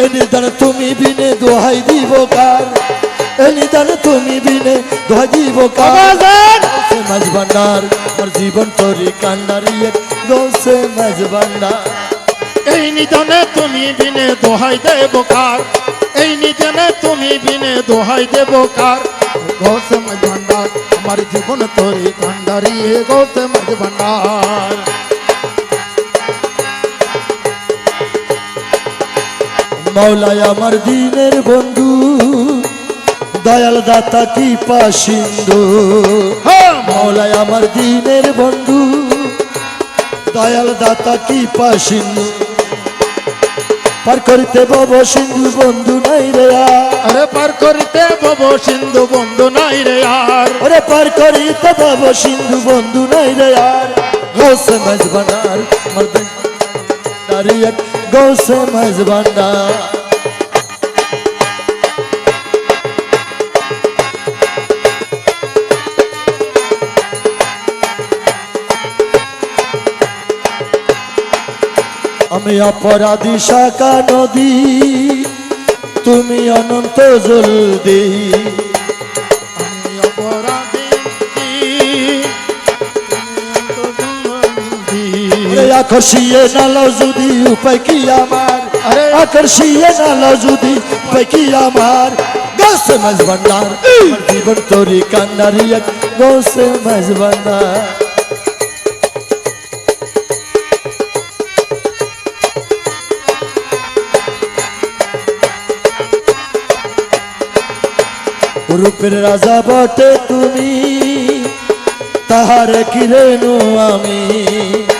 এ নিদান তুমি বিনে দোহাই দিব কার? এ নিদান তুমি বিনে দোহাই দিব কার? গৌসে মাঝ ভান্ডার আমার জীবন তরি এক। গৌসে মাঝ ভান্ডার। এই নিধনে তুমি বিনে দোহাই দেব কার? এই নিধনে তুমি বিনে দোহাই দেব কার? গৌতম ভান্ডার আমার জীবন তোরে কান্ডারি হে গৌতম ভান্ডার। মৌলায় আমার দিনের বন্ধু দয়াল দাতা কি পাশিন্দু হ্যাঁ। মৌলায় আমার দিনের বন্ধু দয়াল দাতা কি পাশিন্দু পার করিতে বব সিন্ধু বন্ধু নাই রে আর। পার করিতে বব সিন্ধু বন্ধু নাই রে আর। ওরে পার করিতে বব সিন্ধু বন্ধু নাই রে আর। গৌসে মাঝ বানার মর্দ নারী গৌসে মাঝ আমি অপরাধী শাখা নদী তুমি অনন্ত জলদি। আকর্ষিয়ে নালো যদি উপায় কি আমার? আরে আকর্ষিয়ে নালো যদি উপায় কি আমার? গোসে আমার জীবন তোরি কান্নারি এক গোসে মাঝ রূপের রাজা বটে তুমি তাহার কিরেনু আমি?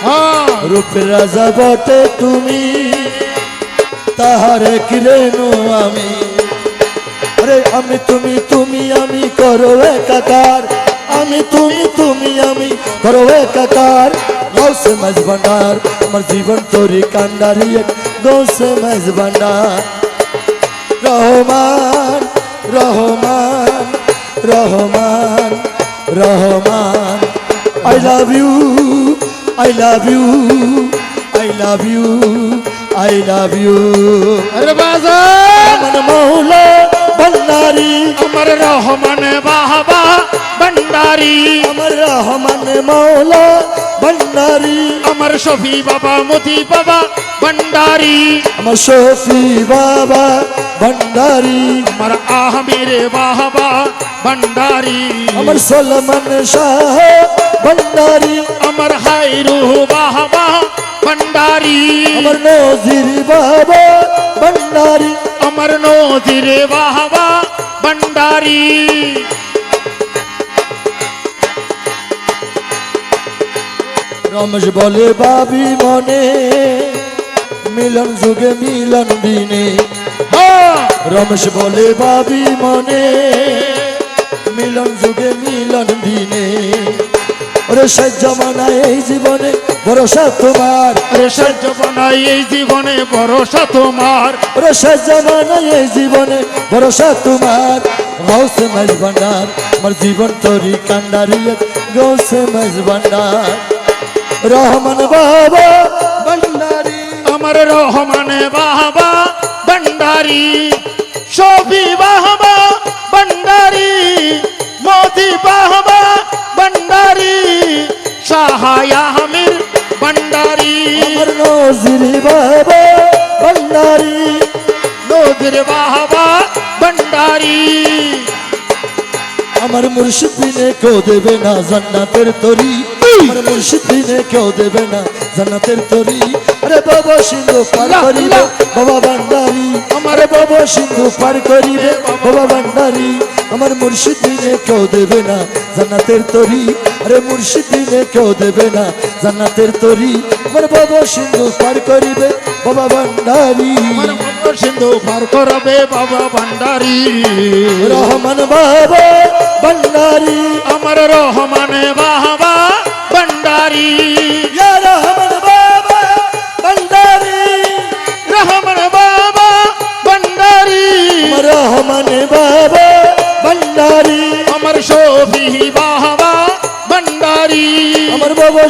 হ্যাঁ। রূপের রাজা বটে তুমি, তাহার কিরেনু আমি? আরে আমি তুমি তুমি আমি করো একাকার, আমি তুমি তুমি আমি করো একাকার। গৌসে মাঝ ভান্ডার, আমার জীবন তোরি কান্ডারি এক গৌসে মাঝ ভান্ডার। Rahman Rahman Rahman Rahman I love you I love you I love you I love you আরে বাজার মৌলা ভন্ডারি আমার রহমান বাহবা ভণ্ডারি আমার রহমান মৌলা ভন্ডারি আমার শফি বাবা মতি বাবা ভণ্ডারি আমার শফি বাবা ভন্ডারি আমার আহমির বাহবা ভণ্ডারি আমার সলমান শাহ ভন্ডারি আমার হাইরু বাহবা ভণ্ডারি আমার নজির বাবা ভন্ডারি আমার নজির বাহবা ভণ্ডারি রমেশ বলে বাবি মনে মিলন যুগে মিলন দিনে রমেশ বলে বাবি মনে মিলন যুগে শেষ জমানায় এই জীবনে ভরসা তোমার। সহ্য বানাই এই জীবনে ভরসা তোমার। শেষ জমানায় এই জীবনে ভরসা তোমার। গৌসে ভান্ডার আমার জীবন তরি কান্ডারি গৌসে মাঝ ভান্ডার। রহমান বাবা ভান্ডারি। আমার রহমানে বাহবা ভণ্ডারি শফি বাহবা ভণ্ডারি মোদি বাহবা ভণ্ডারি আহমির ভণ্ডারি আমার নজির বাবা ভান্ডারি। নদীর বাহবা ভণ্ডারি আমার মুর্শিদ দিনে কেউ দেবে না জান্নাতের তরি। আমার মুর্শিদ দিনে কেউ দেবে না জান্নাতের তরি। আরে বাবা সিন্ধু পার করিবে বাবা ভান্ডারি। আমার বাবা সিন্ধু পার করিবে বাবা। ভান্ডারি। আমার মুর্শিদ দিনে কেউ দেবে না জান্নাতের তরি। আরে মুর্শিদিনে কেউ দেবে না জান্নাতের তরি। আমার বাবা সিন্ধু পার করিবে বাবা ভান্ডারি। সিন্ধু পার করবে বাবা ভান্ডারি। রহমান বাবা ভান্ডারি। আমার রহমানে বাবা ভণ্ডারি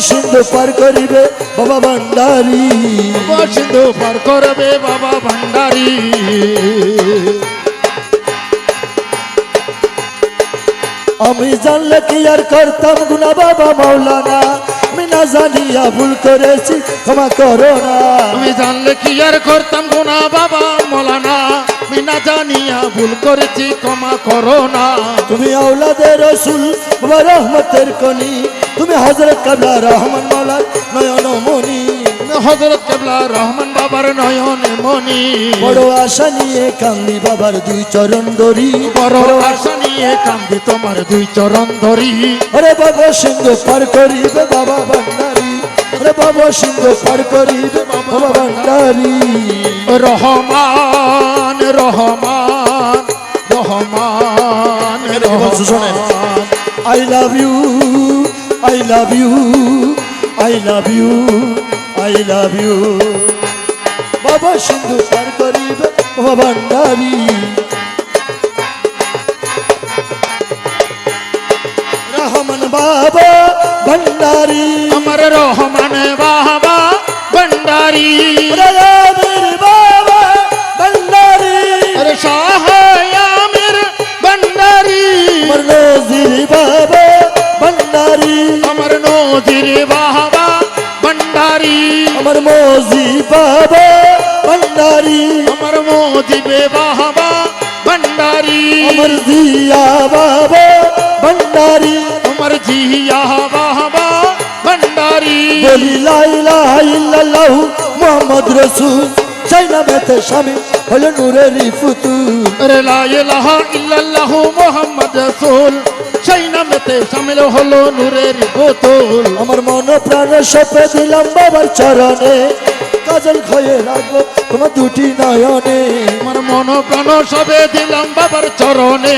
সিন্ধু পার করিবে বাবা ভান্ডারি। সিন্ধু পার করবে বাবা ভান্ডারি। আমি জানলে কি আর করতাম গুনা বাবা মাওলানা? আমি না জানিয়া ভুল করেছি ক্ষমা করো না। আমি জানলে কি আর করতাম গুনা বাবা মাওলানা? আমি না জানিয়া ভুল করেছি ক্ষমা করো না। তুমি আওলাদের রসুল বাবা রহমতের কনি তুমি হজরত কাবলা রহমান মৌলার নয়ন মনি হজরত কেবলা রহমান বাবার নয়নে মনি বড় আশা নিয়ে কান্দি বাবার দুই চরণ ধরি। বড় আশা নিয়ে কান্দি তোমার দুই চরণ ধরি। আরে বাবা সিংহ পার করিবে বাবা ভান্ডারি। আরে বাবা সিংহ পার করিবে বাবা Bhandari. Rahman Rahman Rahman Rahman. I love you I love you I love you I love you বাবা সিন্ধু পার করিবে বাবা ভান্ডারি। রহমান বাবা, ভান্ডারি। আমার রহমান বাবা ভণ্ডারি আমার নজির বাবা ভণ্ডারি আমার মজি বাবা ভান্ডারি। আমার মোজিবে বাবা ভণ্ডারি আমার জিয়া বাবা ভান্ডারি। আমার জিয়া বাবা ভণ্ডারি বলি লাইলা ইল্লাল্লাহু মুহাম্মদ রাসূল চাইনা স্বামী হলো নূরের ফুতুল। আরে লা ইলাহা ইল্লাল্লাহু মুহাম্মদ রাসূল। সেই সামিল হলো নূরের বোতল। আমার মন প্রাণ সপে দিলাম বাবার চরণে। কাজল খয়ে রাখব তোমার দুটি নয়নে। আমার মন প্রাণ সবে দিলাম বাবার চরণে।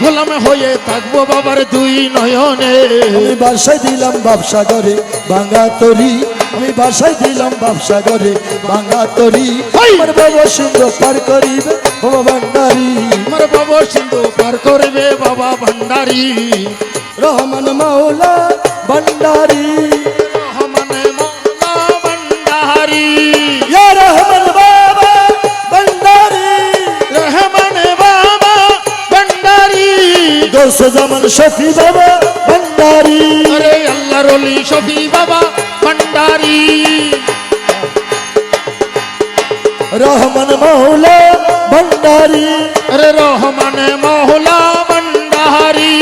গোলাম হয়ে থাকব বাবার দুই নয়নে। আমি বাসায় দিলাম ব্যবসা করে ভাঙা তরি। আমি বাসায় দিলাম ব্যবসা করে ভাঙা তরি আমার বাবা সিংহ পার করিবে বাবা ভান্ডারি। আমার বাবা সিন্ধু পার করবে বাবা ভণ্ডারি রহমান মাওলা ভান্ডারি। রহমানে বাবা ভান্ডারি। রহমানে বাবা ভণ্ডারি দোষ জামান শফি বাবা ভান্ডারি। আরে আল্লাহর শফি বাবা ভণ্ডারি রহমান মাওলা ভান্ডারি। আরে রহমানে মহলা ভণ্ডারি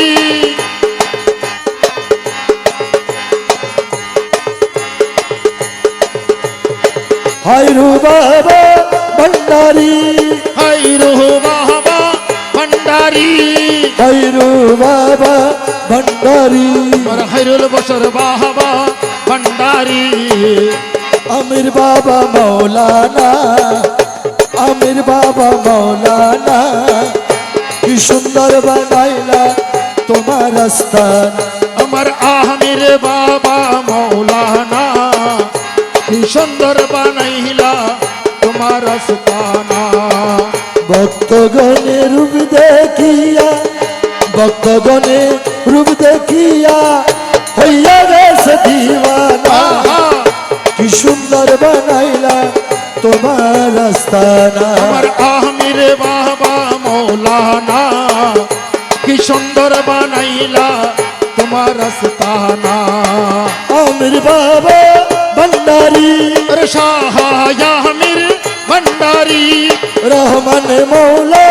হাইরু বাবা ভান্ডারি। হাই রুহ বাবা ভণ্ডারি হাইরু বাবা আমার হাইরুল বসর বাবা। ভণ্ডারি আমির বাবা মৌলানা আমির বাবা মৌলানা কি সুন্দর বানাইলা তোমার স্থান আমার আহমির বাবা মৌলানা কি সুন্দর বানাইলা তোমার স্থানা ভক্তগণে রূপ দেখিয়া ভক্তগণে রূপ দেখিয়া হইয়া গেছে দিওয়ানা। আহা, কি সুন্দর বানাইলা তোমার স্থানা আমার আহমির বাবা মৌলানা কি সুন্দর বানাইলা তোমার স্থানা আমির বাবা ভান্ডারি। আরে শাহায়ামির ভণ্ডারি রহমান মৌলা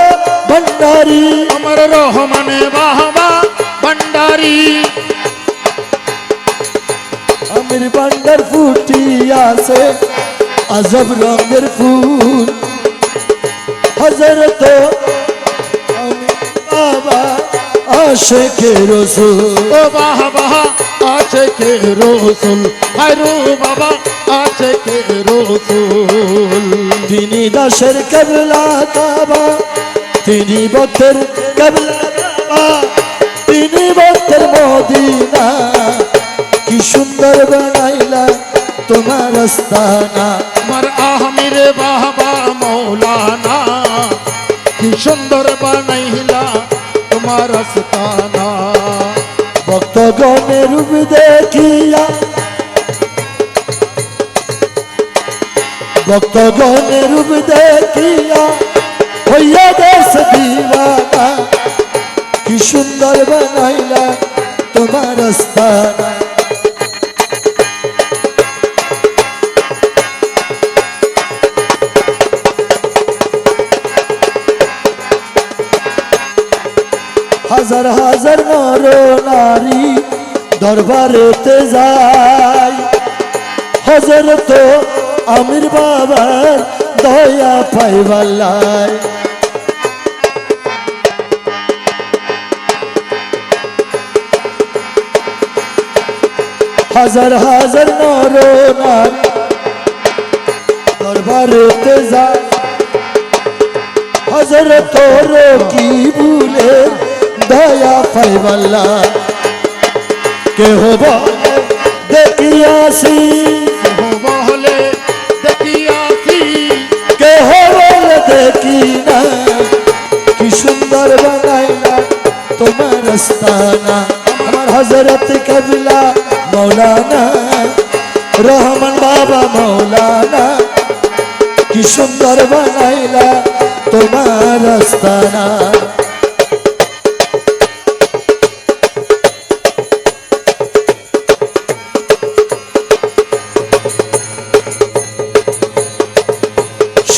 ভান্ডারি। আমার রহমানে বাবা ভণ্ডারি আমির ভান্ডার ফুটি আছে আজব রঙের ফুল। হজরত বাবা আশেকে রসুল। ও বাবা আছে কে রসুল। হায়রু বাবা কে রসুল। তিনি দাসের কেবলা কাবা তিনি ভক্তের কেবলা কাবা তিনি ভক্তের মদিনা। সুন্দর বানাইলা তোমার স্থানা আমার আহমির বাবা মৌলানা কি সুন্দর বানাইলা তোমার স্থানা ভক্তগণের রূপ দেখিয়া ভক্তগণের রূপ দেখিয়া হইয়া দেশ দিবানা। কি সুন্দর বানাইলা আস্তানা হাজার হাজার নর নারী দরবারেতে যায় হজরত আমির বাবার দয়া পাইবাল্লায় হাজার হাজার নর নারী দরবারেতে যায় হজরত কি ভুলে দয়া পাইবাল্লা কেহ বলে দেখিয়াছি। বহলে দেখিয়াছি কেহ বলে দেখি না। কি সুন্দর বানাইলা তোমার স্থানা। আমার হজরত কবিলা মৌলানা, রহমান বাবা মৌলানা। কি সুন্দর বানাইলা তোমার স্থানা।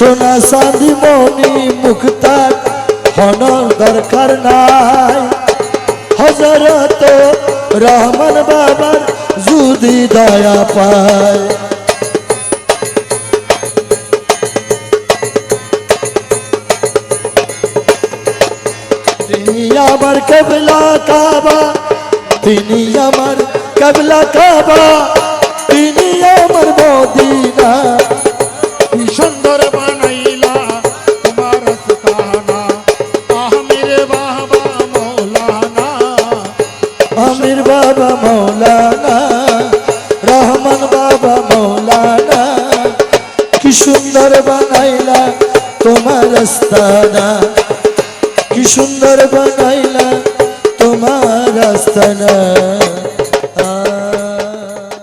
সোনা চাঁদি মনি মুক্তার হনর দরকার নাই। হজরত রহমান বাবার যদি দয়া পায়। তিনি আমার কবলা কাবা, তিনি আমার কবলা কাবা, তিনি আমার মদিনা। কি সুন্দর আস্তানা